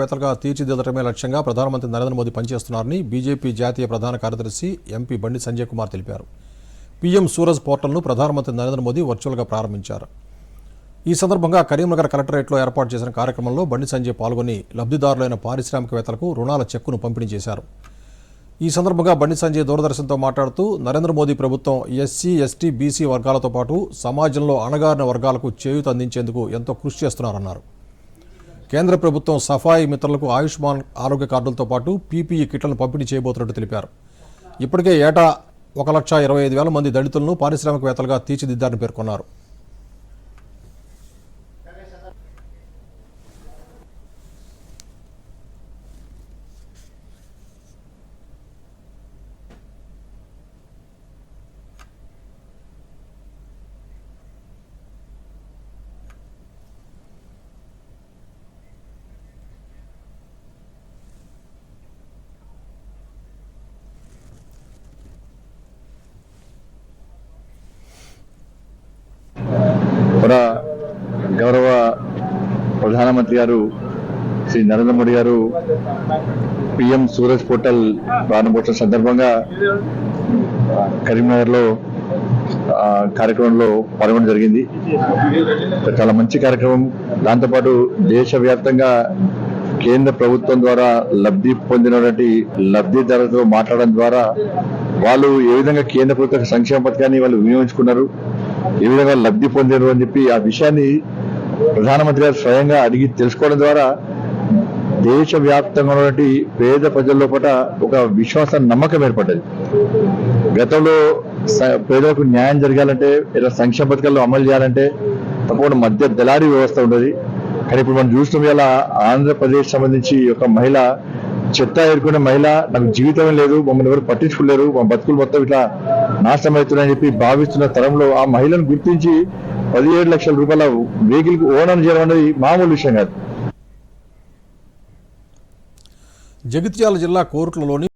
వేత్తలుగా తీర్చిదిద్దడమే లక్ష్యంగా ప్రధానమంత్రి నరేంద్ర మోదీ పనిచేస్తున్నారని బీజేపీ జాతీయ ప్రధాన కార్యదర్శి ఎంపీ బండి సంజయ్ కుమార్ తెలిపారు. పీఎం సూరజ్ పోర్టల్ను ప్రధానమంత్రి నరేంద్ర మోదీ వర్చువల్గా ప్రారంభించారు. ఈ సందర్భంగా కరీంనగర్ కలెక్టరేట్లో ఏర్పాటు చేసిన కార్యక్రమంలో బండి సంజయ్ పాల్గొని లబ్ధిదారులైన పారిశ్రామికవేత్తలకు రుణాల చెక్కును పంపిణీ చేశారు. ఈ సందర్భంగా బండి సంజయ్ దూరదర్శన్తో మాట్లాడుతూ నరేంద్ర మోదీ ప్రభుత్వం ఎస్సీ ఎస్టీ బీసీ వర్గాలతో పాటు సమాజంలో అణగారిన వర్గాలకు చేయూత అందించేందుకు ఎంతో కృషి చేస్తున్నారన్నారు. కేంద్ర ప్రభుత్వం సఫాయి మిత్రులకు ఆయుష్మాన్ ఆరోగ్య కార్డులతో పాటు పీపీఈ కిట్లను పంపిణీ చేయబోతున్నట్టు తెలిపారు. ఇప్పటికే ఏటా ఒక లక్ష ఇరవై ఐదు వేల మంది దళితులను పారిశ్రామికవేత్తలుగా తీర్చిదిద్దారని పేర్కొన్నారు. మన గౌరవ ప్రధానమంత్రి గారు శ్రీ నరేంద్ర మోడీ గారు పిఎం సూరజ్ పోర్టల్ ప్రారంభోత్సవం సందర్భంగా కరీంనగర్లో కార్యక్రమంలో పాల్గొనడం జరిగింది. చాలా మంచి కార్యక్రమం. దాంతోపాటు దేశవ్యాప్తంగా కేంద్ర ప్రభుత్వం ద్వారా లబ్ధి పొందినటువంటి లబ్ధిదారులతో మాట్లాడడం ద్వారా వాళ్ళు ఏ విధంగా కేంద్ర ప్రభుత్వ సంక్షేమ పథకాన్ని వాళ్ళు వినియోగించుకున్నారు ఏ విధంగా లబ్ధి పొందారు అని చెప్పి ఆ విషయాన్ని ప్రధానమంత్రి గారు స్వయంగా అడిగి తెలుసుకోవడం ద్వారా దేశవ్యాప్తంగా ఉన్నటువంటి పేద ప్రజల లోపల ఒక విశ్వాస నమ్మకం ఏర్పడ్డది. గతంలో పేదలకు న్యాయం జరగాలంటే ఇలా సంక్షేమ పథకాలు అమలు చేయాలంటే తప్పకుండా మధ్య దళారీ వ్యవస్థ ఉండదు. కానీ ఇప్పుడు మనం చూస్తున్నాం ఇలా ఆంధ్రప్రదేశ్ సంబంధించి ఒక మహిళ చెత్త ఎదుర్కొనే మహిళ నాకు జీవితం లేదు మమ్మల్ని ఎవరు పట్టించుకోలేరు మా బతుకులు మొత్తం ఇట్లా నాశనం చెప్పి భావిస్తున్న తరంలో ఆ మహిళను గుర్తించి పదిహేడు లక్షల రూపాయల వెహికల్ ఓనర్ చేయడం అనేది మామూలు విషయం కాదు. జగిత్యాల జిల్లా కోరుట్లలోని